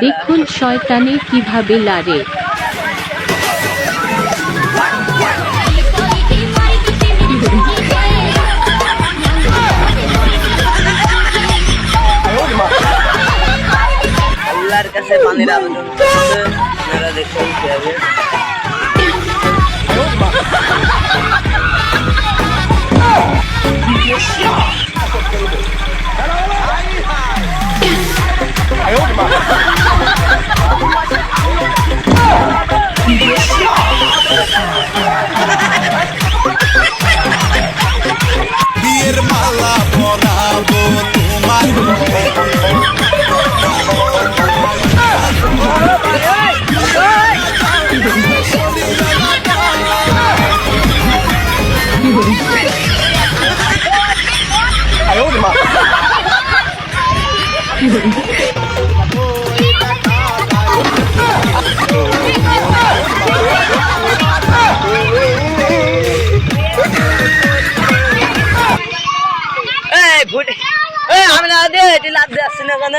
দেখুন শয়তানে কীভাবে লারে। কাছে বিয়ের মালা পরাবো তোমার এই ফুটে আমি না দে এটি লাভ দিচ্ছি না কেন?